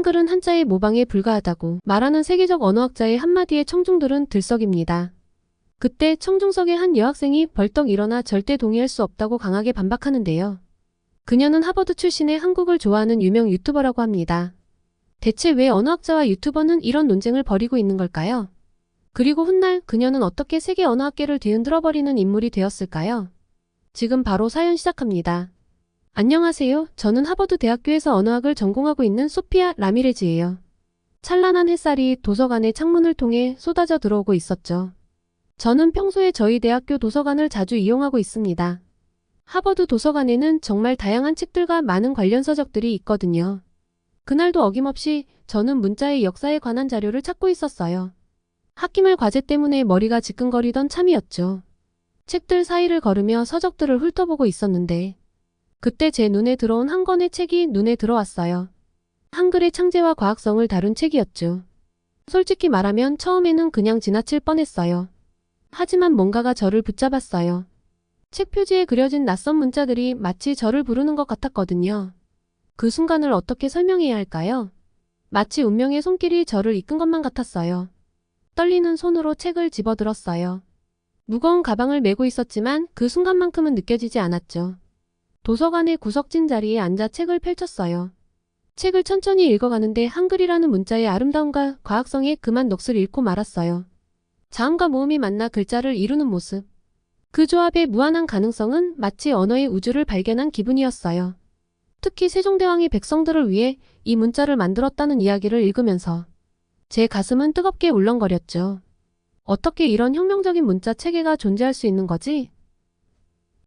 한글은 한자의 모방에 불과하다고 말하는 세계적 언어학자의 한마디에 청중들은 들썩입니다. 그때 청중석의 한 여학생이 벌떡 일어나 절대 동의할 수 없다고 강하게 반박하는데요. 그녀는 하버드 출신의 한국을 좋아하는 유명 유튜버라고 합니다. 대체 왜 언어학자와 유튜버는 이런 논쟁을 벌이고 있는 걸까요? 그리고 훗날 그녀는 어떻게 세계 언어학계를 뒤흔들어 버리는 인물이 되었을까요? 지금 바로 사연 시작합니다. 안녕하세요. 저는 하버드 대학교에서 언어학을 전공하고 있는 소피아 라미레즈예요. 찬란한 햇살이 도서관의 창문을 통해 쏟아져 들어오고 있었죠. 저는 평소에 저희 대학교 도서관을 자주 이용하고 있습니다. 하버드 도서관에는 정말 다양한 책들과 많은 관련 서적들이 있거든요. 그날도 어김없이 저는 문자의 역사에 관한 자료를 찾고 있었어요. 학기말 과제 때문에 머리가 지끈거리던 참이었죠. 책들 사이를 걸으며 서적들을 훑어보고 있었는데 그때 제 눈에 들어온 한 권의 책이 눈에 들어왔어요. 한글의 창제와 과학성을 다룬 책이었죠. 솔직히 말하면 처음에는 그냥 지나칠 뻔했어요. 하지만 뭔가가 저를 붙잡았어요. 책 표지에 그려진 낯선 문자들이 마치 저를 부르는 것 같았거든요. 그 순간을 어떻게 설명해야 할까요? 마치 운명의 손길이 저를 이끈 것만 같았어요. 떨리는 손으로 책을 집어들었어요. 무거운 가방을 메고 있었지만 그 순간만큼은 느껴지지 않았죠. 도서관의 구석진 자리에 앉아 책을 펼쳤어요. 책을 천천히 읽어가는데 한글이라는 문자의 아름다움과 과학성에 그만 넋을 잃고 말았어요. 자음과 모음이 만나 글자를 이루는 모습. 그 조합의 무한한 가능성은 마치 언어의 우주를 발견한 기분이었어요. 특히 세종대왕이 백성들을 위해 이 문자를 만들었다는 이야기를 읽으면서 제 가슴은 뜨겁게 울렁거렸죠. 어떻게 이런 혁명적인 문자 체계가 존재할 수 있는 거지?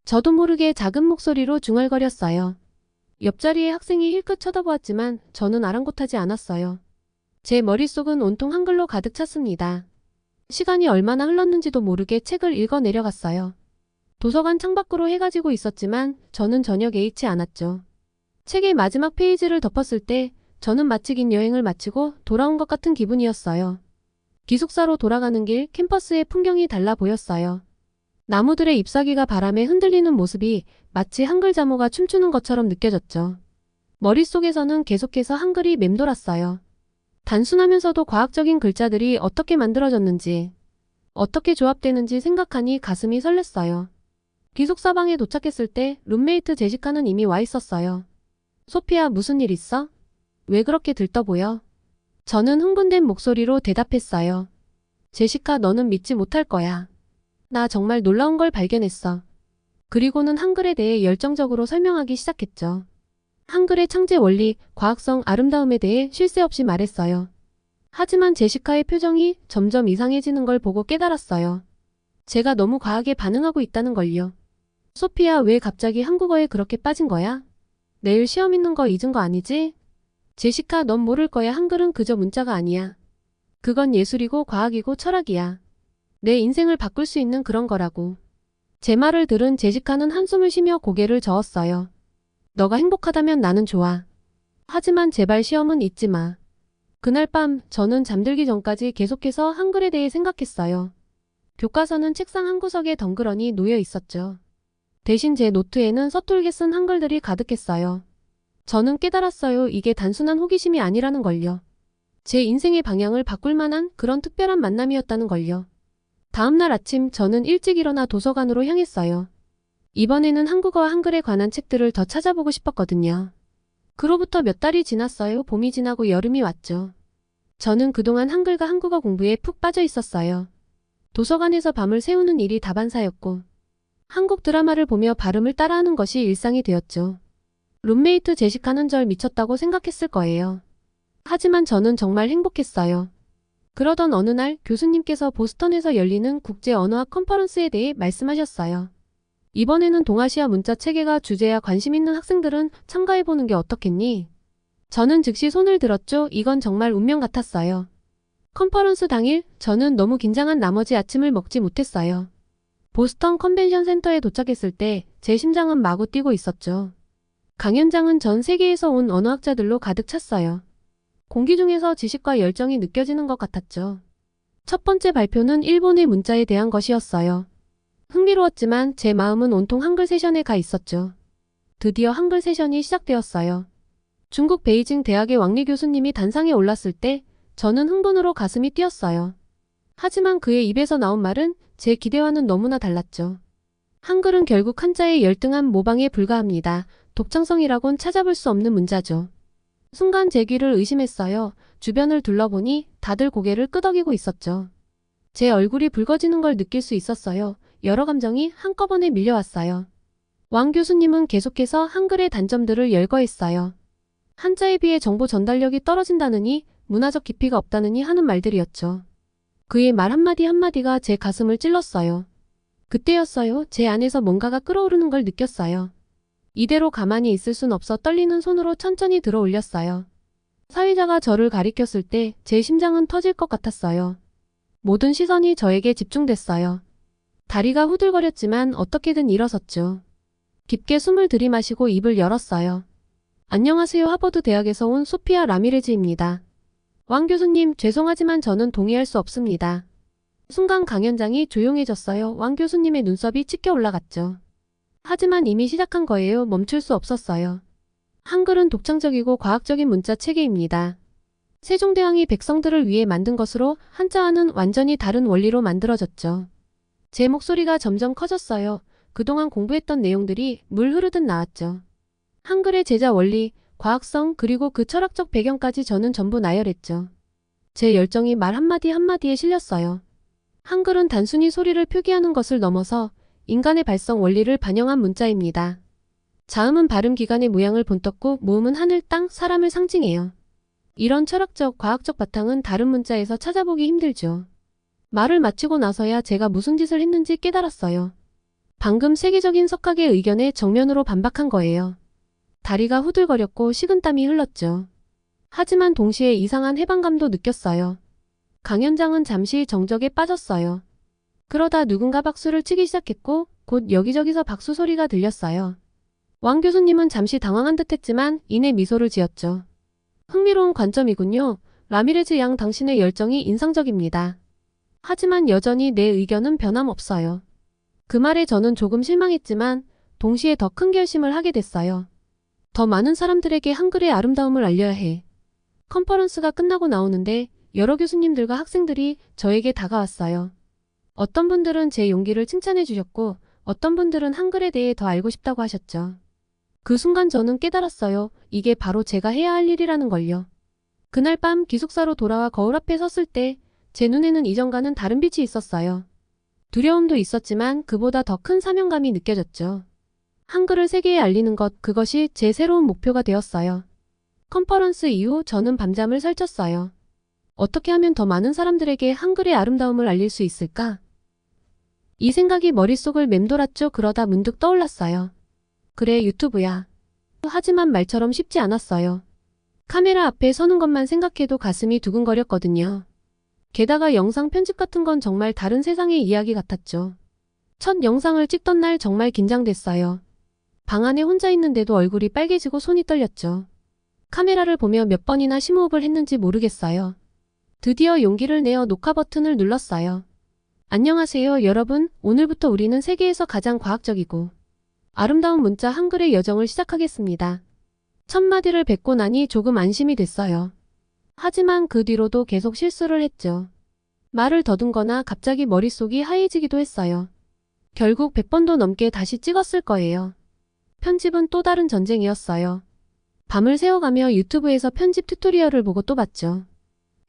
저도 모르게 작은 목소리로 중얼거렸어요. 옆자리의 학생이 힐끗 쳐다보았지만 저는 아랑곳하지 않았어요. 제 머릿속은 온통 한글로 가득 찼습니다. 시간이 얼마나 흘렀는지도 모르게 책을 읽어 내려갔어요. 도서관 창밖으로 해가 지고 있었지만 저는 전혀 개의치 않았죠. 책의 마지막 페이지를 덮었을 때 저는 마치 긴 여행을 마치고 돌아온 것 같은 기분이었어요. 기숙사로 돌아가는 길 캠퍼스의 풍경이 달라 보였어요. 나무들의 잎사귀가 바람에 흔들리는 모습이 마치 한글 자모가 춤추는 것처럼 느껴졌죠. 머릿속에서는 계속해서 한글이 맴돌았어요. 단순하면서도 과학적인 글자들이 어떻게 만들어졌는지, 어떻게 조합되는지 생각하니 가슴이 설렜어요. 기숙사방에 도착했을 때 룸메이트 제시카는 이미 와 있었어요. 소피아 무슨 일 있어? 왜 그렇게 들떠 보여? 저는 흥분된 목소리로 대답했어요. 제시카 너는 믿지 못할 거야. 나 정말 놀라운 걸 발견했어. 그리고는 한글에 대해 열정적으로 설명하기 시작했죠. 한글의 창제 원리, 과학성, 아름다움에 대해 쉴 새 없이 말했어요. 하지만 제시카의 표정이 점점 이상해지는 걸 보고 깨달았어요. 제가 너무 과하게 반응하고 있다는 걸요. 소피아 왜 갑자기 한국어에 그렇게 빠진 거야? 내일 시험 있는 거 잊은 거 아니지? 제시카 넌 모를 거야 한글은 그저 문자가 아니야. 그건 예술이고 과학이고 철학이야. 내 인생을 바꿀 수 있는 그런 거라고. 제 말을 들은 제시카는 한숨을 쉬며 고개를 저었어요. 너가 행복하다면 나는 좋아. 하지만 제발 시험은 잊지 마. 그날 밤 저는 잠들기 전까지 계속해서 한글에 대해 생각했어요. 교과서는 책상 한 구석에 덩그러니 놓여 있었죠. 대신 제 노트에는 서툴게 쓴 한글들이 가득했어요. 저는 깨달았어요. 이게 단순한 호기심이 아니라는 걸요. 제 인생의 방향을 바꿀 만한 그런 특별한 만남이었다는 걸요. 다음날 아침 저는 일찍 일어나 도서관으로 향했어요. 이번에는 한국어와 한글에 관한 책들을 더 찾아보고 싶었거든요. 그로부터 몇 달이 지났어요. 봄이 지나고 여름이 왔죠. 저는 그동안 한글과 한국어 공부에 푹 빠져 있었어요. 도서관에서 밤을 새우는 일이 다반사였고, 한국 드라마를 보며 발음을 따라하는 것이 일상이 되었죠. 룸메이트 제시카는 절 미쳤다고 생각했을 거예요. 하지만 저는 정말 행복했어요. 그러던 어느 날 교수님께서 보스턴에서 열리는 국제 언어학 컨퍼런스에 대해 말씀하셨어요. 이번에는 동아시아 문자 체계가 주제야 관심 있는 학생들은 참가해보는 게 어떻겠니? 저는 즉시 손을 들었죠. 이건 정말 운명 같았어요. 컨퍼런스 당일 저는 너무 긴장한 나머지 아침을 먹지 못했어요. 보스턴 컨벤션 센터에 도착했을 때 제 심장은 마구 뛰고 있었죠. 강연장은 전 세계에서 온 언어학자들로 가득 찼어요. 공기 중에서 지식과 열정이 느껴지는 것 같았죠. 첫 번째 발표는 일본의 문자에 대한 것이었어요. 흥미로웠지만 제 마음은 온통 한글 세션에 가 있었죠. 드디어 한글 세션이 시작되었어요. 중국 베이징 대학의 왕리 교수님이 단상에 올랐을 때 저는 흥분으로 가슴이 뛰었어요. 하지만 그의 입에서 나온 말은 제 기대와는 너무나 달랐죠. 한글은 결국 한자의 열등한 모방에 불과합니다. 독창성이라곤 찾아볼 수 없는 문자죠. 순간 제 귀를 의심했어요. 주변을 둘러보니 다들 고개를 끄덕이고 있었죠. 제 얼굴이 붉어지는 걸 느낄 수 있었어요. 여러 감정이 한꺼번에 밀려왔어요. 왕 교수님은 계속해서 한글의 단점들을 열거했어요. 한자에 비해 정보 전달력이 떨어진다느니 문화적 깊이가 없다느니 하는 말들이었죠. 그의 말 한마디 한마디가 제 가슴을 찔렀어요. 그때였어요. 제 안에서 뭔가가 끓어오르는 걸 느꼈어요. 이대로 가만히 있을 순 없어 떨리는 손으로 천천히 들어 올렸어요. 사회자가 저를 가리켰을 때 제 심장은 터질 것 같았어요. 모든 시선이 저에게 집중됐어요. 다리가 후들거렸지만 어떻게든 일어섰죠. 깊게 숨을 들이마시고 입을 열었어요. 안녕하세요. 하버드 대학에서 온 소피아 라미레즈입니다. 왕 교수님, 죄송하지만 저는 동의할 수 없습니다. 순간 강연장이 조용해졌어요. 왕 교수님의 눈썹이 치켜 올라갔죠. 하지만 이미 시작한 거예요. 멈출 수 없었어요. 한글은 독창적이고 과학적인 문자 체계입니다. 세종대왕이 백성들을 위해 만든 것으로 한자와는 완전히 다른 원리로 만들어졌죠. 제 목소리가 점점 커졌어요. 그동안 공부했던 내용들이 물 흐르듯 나왔죠. 한글의 제자 원리, 과학성, 그리고 그 철학적 배경까지 저는 전부 나열했죠. 제 열정이 말 한마디 한마디에 실렸어요. 한글은 단순히 소리를 표기하는 것을 넘어서 인간의 발성 원리를 반영한 문자입니다. 자음은 발음 기관의 모양을 본떴고 모음은 하늘, 땅, 사람을 상징해요. 이런 철학적, 과학적 바탕은 다른 문자에서 찾아보기 힘들죠. 말을 마치고 나서야 제가 무슨 짓을 했는지 깨달았어요. 방금 세계적인 석학의 의견에 정면으로 반박한 거예요. 다리가 후들거렸고 식은땀이 흘렀죠. 하지만 동시에 이상한 해방감도 느꼈어요. 강연장은 잠시 정적에 빠졌어요. 그러다 누군가 박수를 치기 시작했고 곧 여기저기서 박수 소리가 들렸어요. 왕 교수님은 잠시 당황한 듯 했지만 이내 미소를 지었죠. 흥미로운 관점이군요. 라미레즈 양 당신의 열정이 인상적입니다. 하지만 여전히 내 의견은 변함없어요. 그 말에 저는 조금 실망했지만 동시에 더 큰 결심을 하게 됐어요. 더 많은 사람들에게 한글의 아름다움을 알려야 해. 컨퍼런스가 끝나고 나오는데 여러 교수님들과 학생들이 저에게 다가왔어요. 어떤 분들은 제 용기를 칭찬해 주셨고 어떤 분들은 한글에 대해 더 알고 싶다고 하셨죠. 그 순간 저는 깨달았어요. 이게 바로 제가 해야 할 일이라는 걸요. 그날 밤 기숙사로 돌아와 거울 앞에 섰을 때 제 눈에는 이전과는 다른 빛이 있었어요. 두려움도 있었지만 그보다 더 큰 사명감이 느껴졌죠. 한글을 세계에 알리는 것, 그것이 제 새로운 목표가 되었어요. 컨퍼런스 이후 저는 밤잠을 설쳤어요. 어떻게 하면 더 많은 사람들에게 한글의 아름다움을 알릴 수 있을까? 이 생각이 머릿속을 맴돌았죠. 그러다 문득 떠올랐어요. 그래, 유튜브야. 하지만 말처럼 쉽지 않았어요. 카메라 앞에 서는 것만 생각해도 가슴이 두근거렸거든요. 게다가 영상 편집 같은 건 정말 다른 세상의 이야기 같았죠. 첫 영상을 찍던 날 정말 긴장됐어요. 방 안에 혼자 있는데도 얼굴이 빨개지고 손이 떨렸죠. 카메라를 보며 몇 번이나 심호흡을 했는지 모르겠어요. 드디어 용기를 내어 녹화 버튼을 눌렀어요. 안녕하세요, 여러분. 오늘부터 우리는 세계에서 가장 과학적이고 아름다운 문자 한글의 여정을 시작하겠습니다. 첫 마디를 뱉고 나니 조금 안심이 됐어요. 하지만 그 뒤로도 계속 실수를 했죠. 말을 더듬거나 갑자기 머릿속이 하얘지기도 했어요. 결국 100번도 넘게 다시 찍었을 거예요. 편집은 또 다른 전쟁이었어요. 밤을 새워가며 유튜브에서 편집 튜토리얼을 보고 또 봤죠.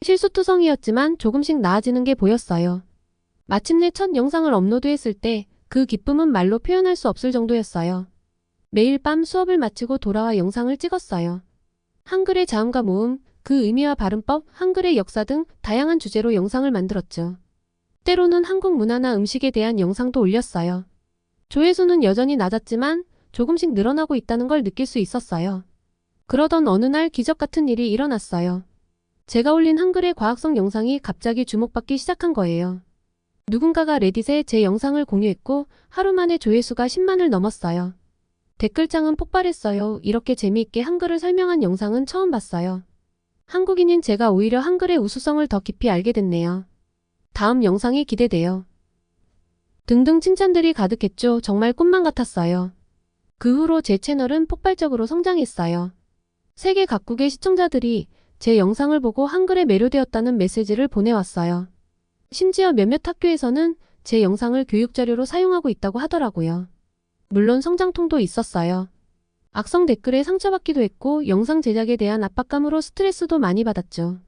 실수투성이었지만 조금씩 나아지는 게 보였어요. 마침내 첫 영상을 업로드했을 때 그 기쁨은 말로 표현할 수 없을 정도였어요. 매일 밤 수업을 마치고 돌아와 영상을 찍었어요. 한글의 자음과 모음, 그 의미와 발음법, 한글의 역사 등 다양한 주제로 영상을 만들었죠. 때로는 한국 문화나 음식에 대한 영상도 올렸어요. 조회수는 여전히 낮았지만 조금씩 늘어나고 있다는 걸 느낄 수 있었어요. 그러던 어느 날 기적 같은 일이 일어났어요. 제가 올린 한글의 과학성 영상이 갑자기 주목받기 시작한 거예요. 누군가가 레딧에 제 영상을 공유했고 하루 만에 조회수가 10만을 넘었어요. 댓글창은 폭발했어요. 이렇게 재미있게 한글을 설명한 영상은 처음 봤어요. 한국인인 제가 오히려 한글의 우수성을 더 깊이 알게 됐네요. 다음 영상이 기대돼요. 등등 칭찬들이 가득했죠. 정말 꿈만 같았어요. 그 후로 제 채널은 폭발적으로 성장했어요. 세계 각국의 시청자들이 제 영상을 보고 한글에 매료되었다는 메시지를 보내왔어요. 심지어 몇몇 학교에서는 제 영상을 교육자료로 사용하고 있다고 하더라고요. 물론 성장통도 있었어요. 악성 댓글에 상처받기도 했고 영상 제작에 대한 압박감으로 스트레스도 많이 받았죠.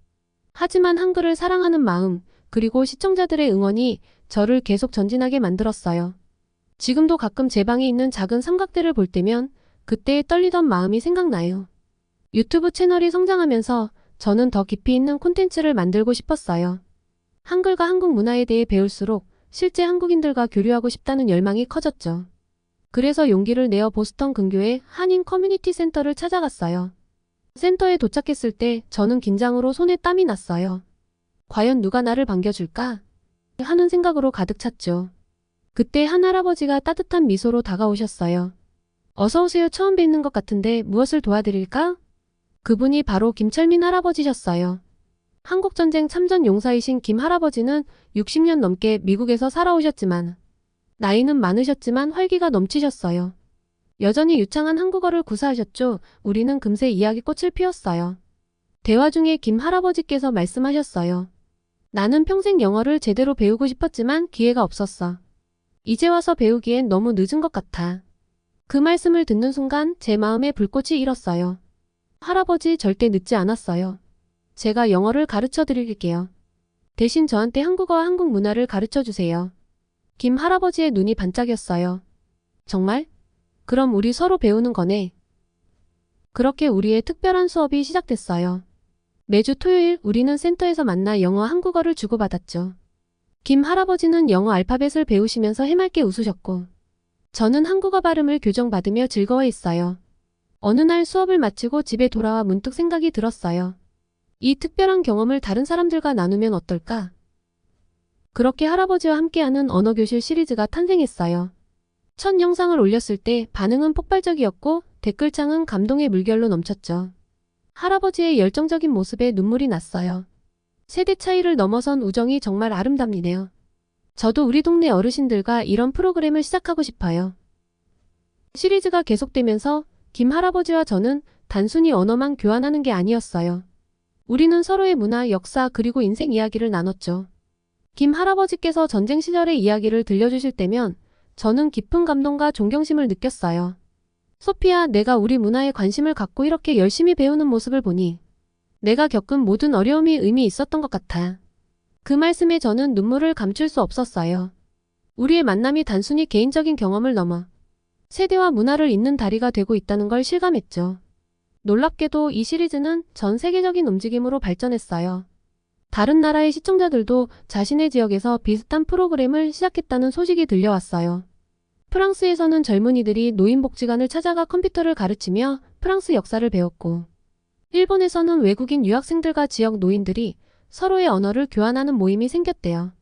하지만 한글을 사랑하는 마음, 그리고 시청자들의 응원이 저를 계속 전진하게 만들었어요. 지금도 가끔 제 방에 있는 작은 삼각대를 볼 때면 그때의 떨리던 마음이 생각나요. 유튜브 채널이 성장하면서 저는 더 깊이 있는 콘텐츠를 만들고 싶었어요. 한글과 한국 문화에 대해 배울수록 실제 한국인들과 교류하고 싶다는 열망이 커졌죠. 그래서 용기를 내어 보스턴 근교의 한인 커뮤니티 센터를 찾아갔어요. 센터에 도착했을 때 저는 긴장으로 손에 땀이 났어요. 과연 누가 나를 반겨줄까? 하는 생각으로 가득 찼죠. 그때 한 할아버지가 따뜻한 미소로 다가오셨어요. 어서오세요. 처음 뵙는 것 같은데 무엇을 도와드릴까? 그분이 바로 김철민 할아버지셨어요. 한국전쟁 참전 용사이신 김 할아버지는 60년 넘게 미국에서 살아오셨지만 나이는 많으셨지만 활기가 넘치셨어요. 여전히 유창한 한국어를 구사하셨죠. 우리는 금세 이야기 꽃을 피웠어요. 대화 중에 김 할아버지께서 말씀하셨어요. 나는 평생 영어를 제대로 배우고 싶었지만 기회가 없었어. 이제 와서 배우기엔 너무 늦은 것 같아. 그 말씀을 듣는 순간 제 마음에 불꽃이 일었어요. 할아버지 절대 늦지 않았어요. 제가 영어를 가르쳐 드릴게요. 대신 저한테 한국어와 한국 문화를 가르쳐 주세요. 김 할아버지의 눈이 반짝였어요. 정말? 그럼 우리 서로 배우는 거네. 그렇게 우리의 특별한 수업이 시작됐어요. 매주 토요일 우리는 센터에서 만나 영어 한국어를 주고받았죠. 김 할아버지는 영어 알파벳을 배우시면서 해맑게 웃으셨고, 저는 한국어 발음을 교정받으며 즐거워했어요. 어느 날 수업을 마치고 집에 돌아와 문득 생각이 들었어요. 이 특별한 경험을 다른 사람들과 나누면 어떨까? 그렇게 할아버지와 함께하는 언어교실 시리즈가 탄생했어요. 첫 영상을 올렸을 때 반응은 폭발적이었고 댓글창은 감동의 물결로 넘쳤죠. 할아버지의 열정적인 모습에 눈물이 났어요. 세대 차이를 넘어선 우정이 정말 아름답네요. 저도 우리 동네 어르신들과 이런 프로그램을 시작하고 싶어요. 시리즈가 계속되면서 김 할아버지와 저는 단순히 언어만 교환하는 게 아니었어요. 우리는 서로의 문화, 역사, 그리고 인생 이야기를 나눴죠. 김 할아버지께서 전쟁 시절의 이야기를 들려주실 때면 저는 깊은 감동과 존경심을 느꼈어요. 소피아, 내가 우리 문화에 관심을 갖고 이렇게 열심히 배우는 모습을 보니 내가 겪은 모든 어려움이 의미 있었던 것 같아. 그 말씀에 저는 눈물을 감출 수 없었어요. 우리의 만남이 단순히 개인적인 경험을 넘어 세대와 문화를 잇는 다리가 되고 있다는 걸 실감했죠. 놀랍게도 이 시리즈는 전 세계적인 움직임으로 발전했어요. 다른 나라의 시청자들도 자신의 지역에서 비슷한 프로그램을 시작했다는 소식이 들려왔어요. 프랑스에서는 젊은이들이 노인복지관을 찾아가 컴퓨터를 가르치며 프랑스 역사를 배웠고, 일본에서는 외국인 유학생들과 지역 노인들이 서로의 언어를 교환하는 모임이 생겼대요.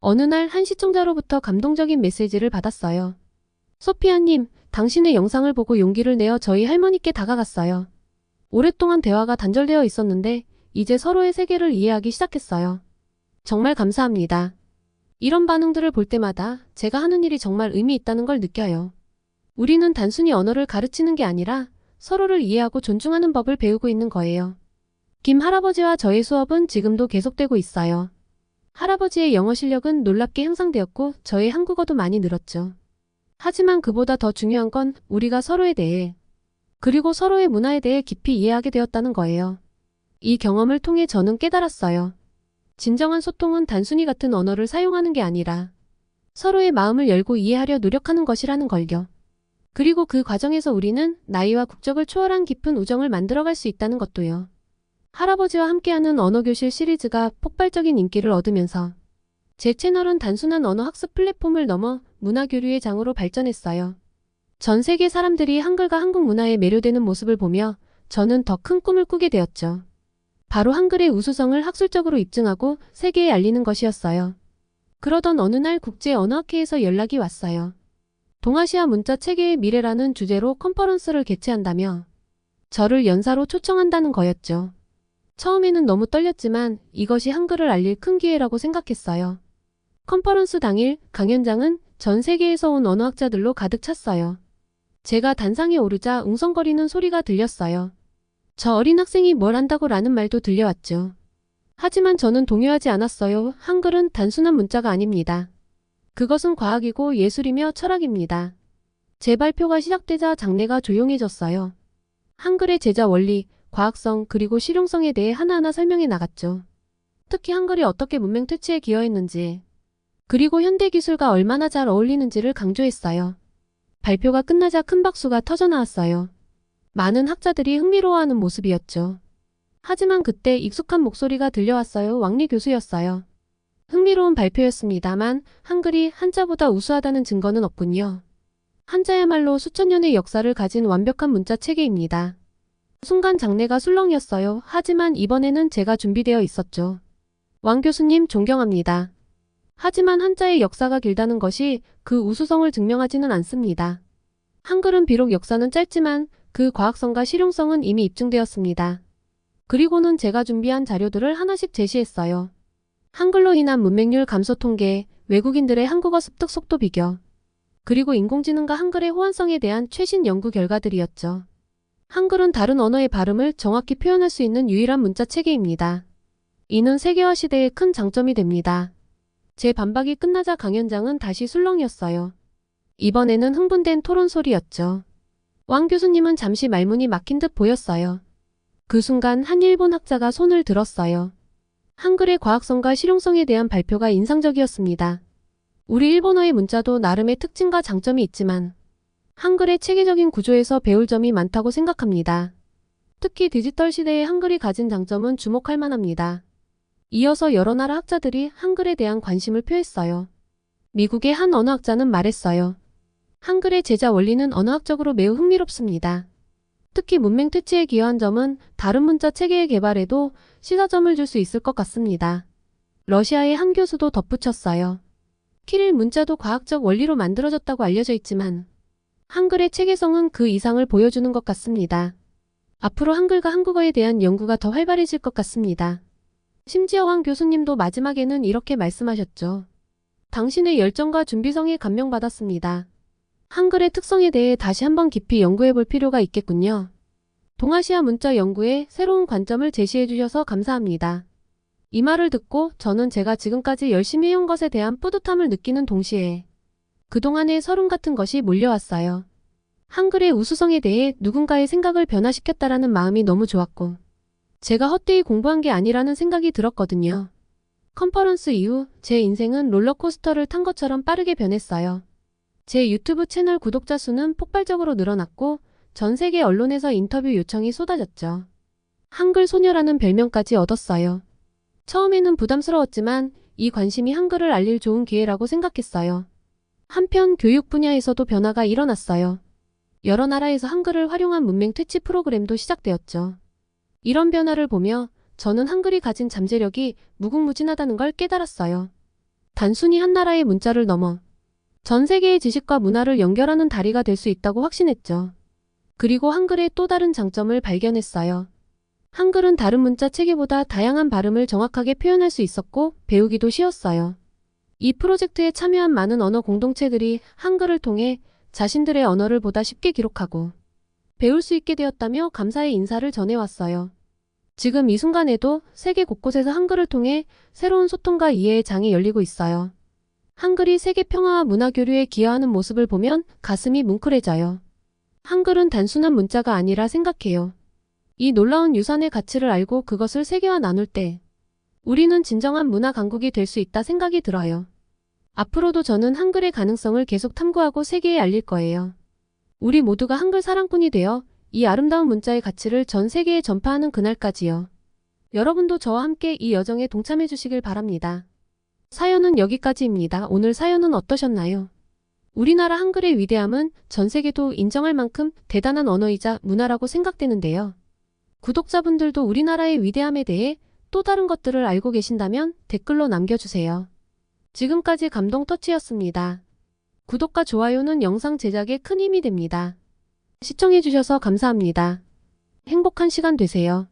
어느 날 한 시청자로부터 감동적인 메시지를 받았어요. 소피아님, 당신의 영상을 보고 용기를 내어 저희 할머니께 다가갔어요. 오랫동안 대화가 단절되어 있었는데 이제 서로의 세계를 이해하기 시작했어요. 정말 감사합니다. 이런 반응들을 볼 때마다 제가 하는 일이 정말 의미 있다는 걸 느껴요. 우리는 단순히 언어를 가르치는 게 아니라 서로를 이해하고 존중하는 법을 배우고 있는 거예요. 김 할아버지와 저의 수업은 지금도 계속되고 있어요. 할아버지의 영어 실력은 놀랍게 향상되었고 저의 한국어도 많이 늘었죠. 하지만 그보다 더 중요한 건 우리가 서로에 대해 그리고 서로의 문화에 대해 깊이 이해하게 되었다는 거예요. 이 경험을 통해 저는 깨달았어요. 진정한 소통은 단순히 같은 언어를 사용하는 게 아니라 서로의 마음을 열고 이해하려 노력하는 것이라는 걸요. 그리고 그 과정에서 우리는 나이와 국적을 초월한 깊은 우정을 만들어갈 수 있다는 것도요. 할아버지와 함께하는 언어교실 시리즈가 폭발적인 인기를 얻으면서 제 채널은 단순한 언어 학습 플랫폼을 넘어 문화교류의 장으로 발전했어요. 전 세계 사람들이 한글과 한국 문화에 매료되는 모습을 보며 저는 더 큰 꿈을 꾸게 되었죠. 바로 한글의 우수성을 학술적으로 입증하고 세계에 알리는 것이었어요. 그러던 어느 날 국제 언어학회에서 연락이 왔어요. 동아시아 문자 체계의 미래라는 주제로 컨퍼런스를 개최한다며 저를 연사로 초청한다는 거였죠. 처음에는 너무 떨렸지만 이것이 한글을 알릴 큰 기회라고 생각했어요. 컨퍼런스 당일 강연장은 전 세계에서 온 언어학자들로 가득 찼어요. 제가 단상에 오르자 웅성거리는 소리가 들렸어요. 저 어린 학생이 뭘 안다고 라는 말도 들려왔죠. 하지만 저는 동요하지 않았어요. 한글은 단순한 문자가 아닙니다. 그것은 과학이고 예술이며 철학입니다. 제 발표가 시작되자 장내가 조용해졌어요. 한글의 제자 원리, 과학성 그리고 실용성에 대해 하나하나 설명해 나갔죠. 특히 한글이 어떻게 문명 퇴치에 기여했는지, 그리고 현대 기술과 얼마나 잘 어울리는지를 강조했어요. 발표가 끝나자 큰 박수가 터져 나왔어요. 많은 학자들이 흥미로워하는 모습이었죠. 하지만 그때 익숙한 목소리가 들려왔어요. 왕리 교수였어요. 흥미로운 발표였습니다만 한글이 한자보다 우수하다는 증거는 없군요. 한자야말로 수천 년의 역사를 가진 완벽한 문자 체계입니다. 순간 장내가 술렁이었어요. 하지만 이번에는 제가 준비되어 있었죠. 왕 교수님 존경합니다. 하지만 한자의 역사가 길다는 것이 그 우수성을 증명하지는 않습니다. 한글은 비록 역사는 짧지만 그 과학성과 실용성은 이미 입증되었습니다. 그리고는 제가 준비한 자료들을 하나씩 제시했어요. 한글로 인한 문맹률 감소 통계, 외국인들의 한국어 습득 속도 비교, 그리고 인공지능과 한글의 호환성에 대한 최신 연구 결과들이었죠. 한글은 다른 언어의 발음을 정확히 표현할 수 있는 유일한 문자 체계입니다. 이는 세계화 시대의 큰 장점이 됩니다. 제 반박이 끝나자 강연장은 다시 술렁이었어요. 이번에는 흥분된 토론 소리였죠. 왕 교수님은 잠시 말문이 막힌 듯 보였어요. 그 순간 한 일본 학자가 손을 들었어요. 한글의 과학성과 실용성에 대한 발표가 인상적이었습니다. 우리 일본어의 문자도 나름의 특징과 장점이 있지만 한글의 체계적인 구조에서 배울 점이 많다고 생각합니다. 특히 디지털 시대의 한글이 가진 장점은 주목할 만합니다. 이어서 여러 나라 학자들이 한글에 대한 관심을 표했어요. 미국의 한 언어학자는 말했어요. 한글의 제자 원리는 언어학적으로 매우 흥미롭습니다. 특히 문맹 퇴치에 기여한 점은 다른 문자 체계의 개발에도 시사점을 줄 수 있을 것 같습니다. 러시아의 한 교수도 덧붙였어요. 키릴 문자도 과학적 원리로 만들어졌다고 알려져 있지만 한글의 체계성은 그 이상을 보여주는 것 같습니다. 앞으로 한글과 한국어에 대한 연구가 더 활발해질 것 같습니다. 심지어 황 교수님도 마지막에는 이렇게 말씀하셨죠. 당신의 열정과 준비성에 감명받았습니다. 한글의 특성에 대해 다시 한번 깊이 연구해 볼 필요가 있겠군요. 동아시아 문자 연구에 새로운 관점을 제시해 주셔서 감사합니다. 이 말을 듣고 저는 제가 지금까지 열심히 해온 것에 대한 뿌듯함을 느끼는 동시에 그동안의 서름 같은 것이 몰려왔어요. 한글의 우수성에 대해 누군가의 생각을 변화시켰다라는 마음이 너무 좋았고 제가 헛되이 공부한 게 아니라는 생각이 들었거든요. 컨퍼런스 이후 제 인생은 롤러코스터를 탄 것처럼 빠르게 변했어요. 제 유튜브 채널 구독자 수는 폭발적으로 늘어났고 전 세계 언론에서 인터뷰 요청이 쏟아졌죠. 한글 소녀라는 별명까지 얻었어요. 처음에는 부담스러웠지만 이 관심이 한글을 알릴 좋은 기회라고 생각했어요. 한편 교육 분야에서도 변화가 일어났어요. 여러 나라에서 한글을 활용한 문맹 퇴치 프로그램도 시작되었죠. 이런 변화를 보며 저는 한글이 가진 잠재력이 무궁무진하다는 걸 깨달았어요. 단순히 한 나라의 문자를 넘어 전 세계의 지식과 문화를 연결하는 다리가 될 수 있다고 확신했죠. 그리고 한글의 또 다른 장점을 발견했어요. 한글은 다른 문자 체계보다 다양한 발음을 정확하게 표현할 수 있었고 배우기도 쉬웠어요. 이 프로젝트에 참여한 많은 언어 공동체들이 한글을 통해 자신들의 언어를 보다 쉽게 기록하고 배울 수 있게 되었다며 감사의 인사를 전해왔어요. 지금 이 순간에도 세계 곳곳에서 한글을 통해 새로운 소통과 이해의 장이 열리고 있어요. 한글이 세계 평화와 문화 교류에 기여하는 모습을 보면 가슴이 뭉클해져요. 한글은 단순한 문자가 아니라 생각해요. 이 놀라운 유산의 가치를 알고 그것을 세계와 나눌 때 우리는 진정한 문화 강국이 될 수 있다 생각이 들어요. 앞으로도 저는 한글의 가능성을 계속 탐구하고 세계에 알릴 거예요. 우리 모두가 한글 사랑꾼이 되어 이 아름다운 문자의 가치를 전 세계에 전파하는 그날까지요. 여러분도 저와 함께 이 여정에 동참해 주시길 바랍니다. 사연은 여기까지입니다. 오늘 사연은 어떠셨나요? 우리나라 한글의 위대함은 전 세계도 인정할 만큼 대단한 언어이자 문화라고 생각되는데요. 구독자분들도 우리나라의 위대함에 대해 또 다른 것들을 알고 계신다면 댓글로 남겨주세요. 지금까지 감동 터치였습니다. 구독과 좋아요는 영상 제작에 큰 힘이 됩니다. 시청해주셔서 감사합니다. 행복한 시간 되세요.